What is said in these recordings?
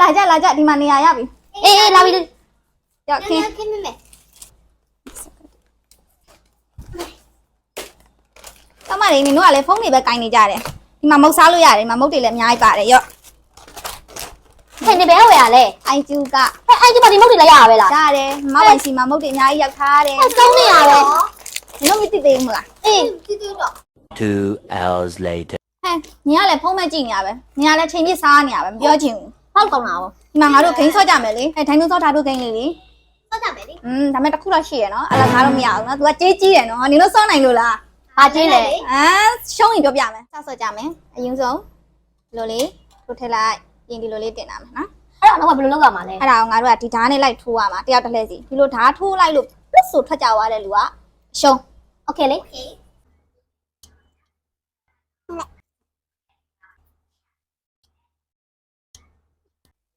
လာကြလာကြဒီမှာနေရာရပြီအေးအေးလာပြီရောက်ခင်းခင်းမမေတမလေးနင်တို့ကလည်းဖုန်းတွေပဲကင်နေကြတယ်ဒီမှာမုတ်စားလို့ရတယ်ဒီမှာမုတ်တွေလည်းအများကြီးပါတယ်ရော့ခင်နေဘဲဝယ်ရလဲအိုင်ကျူကဟဲ့အဲ့ဒီမှာဒီမုတ်တွေလည်းရရပဲလားရတယ်မဝိုင်စီမှာမုတ်တွေအများကြီးရောက်ထားတယ်ဟဲ့သုံးနေရပဲနင်တို့မသိသေးဘူးမလားအေးတီတီတော့ Two hours later. ဟဲ့ညီကလည်းဖုန်းမဲ့ကြည့်နေရပဲညီကလည်းချိန်ပြစ်စားနေရပဲမပြောချင်ဘူး ဟောက်ကောင်းတာဗော ဒီမှာငါတို့ဂိမ်းဆော့ကြမယ်လေအဲဒိုင်းနိုဆော့ထားတို့ဂိမ်းလေးလေ စောကြမယ်လေ อืมဒါပေမဲ့တစ်ခုတော့ရှိရနော်အဲ့ဒါငါတို့မရဘူးနော် तू ကကြေးကြီးတယ်နော်နင်တို့ဆော့နိုင်လို့လား ဟာကျင်းလေ အာရှုံးရင်ပြောပြမယ်ဆော့ဆော့ကြမယ်အရင်ဆုံးဒီလိုလေးထိုးထည့်လိုက်ပြင်ဒီလိုလေးတင်တာမယ်နော် အဲ့တော့ဘယ်လိုလုပ်ရမှာလဲ အဲ့ဒါကိုငါတို့ကဒီဓာတ်နဲ့လိုက်ထိုးရမှာတယောက်တစ်လှည့်စီဒီလိုဓာတ်ထိုးလိုက်လို့ပစ်ဆိုထွက်ကြသွားတဲ့လူကရှုံး โอเคလေ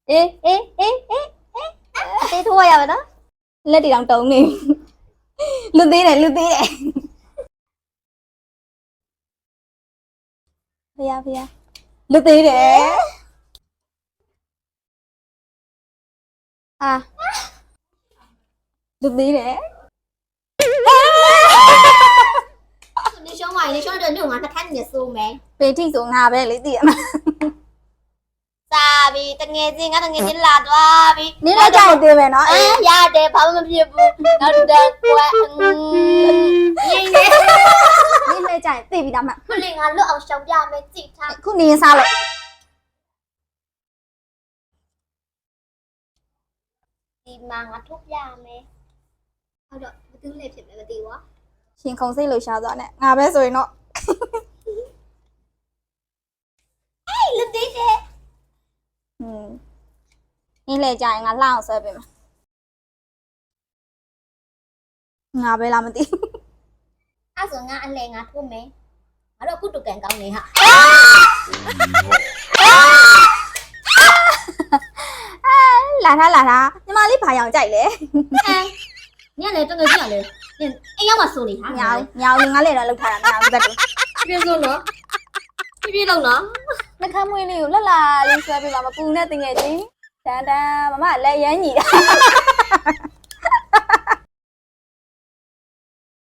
အေးအေးအေးအေးအေးအသေးထိုးရရမယ်နော်လက်တီတောင်တုံးနေလူသေးတယ်လူသေးတယ်ဖေရဖေရလူသေးတယ်အာလူသေးတယ်နေရှုံးပါရင်နေရှုံးတဲ့ညငါတစ်ခါနေစိုးမယ်ပေတိဆိုငါပဲလေသိရမှာစားပြီ တငယ်ချင်းငါတငယ်ချင်းလာသွားပြီနင်းလည်းကြောက်သေးမယ်နော်အဲအေးရတယ်ဘာမှမဖြစ်ဘူးနောက်တော့ကွာရင်းနေနင်းလည်းကြောက်ရင်သိပြီဒါမှခလင်ငါလွတ်အောင်ရှောင်ပြမယ်ကြည့်ထားခုနေရင်စားလို့ဒီမှာငါထုတ်ပြမယ်ဟုတ်တော့ဘသူလဲဖြစ်မယ်မသိဘူးရှင်ခုံစိတ်လို့ရှာသွားနဲ့ငါပဲဆိုရင်တော့ လူသေးတယ် อืมနင်းလည်းကြောက်ရင်ငါလှအောင်ဆွဲပေးမယ်ငါပဲလားမသိဘူးအဲ့ဆိုငါအလဲငါထိုးမယ်ငါတို့ကုတုကန်ကောင်းနေဟာလာထားလာထားညီမလေးဘာရောင်ကြိုက်လဲညလည်းတငယ်ချင်းရလေအိမ်ရောက်မှစိုးနေဟာညောင်ညောင်ငါလည်းတော့လောက်ထားတာညောင်ဘက်တူပြေဆုံးနော်ပြေပြေလုံးနော် နှခမ်းမွေးလေးကိုလှလှလေးဆွဲပေးပါမပူနဲ့တင်ငယ်ချင်းတန်တန်မမလည်းရမ်းညီတာ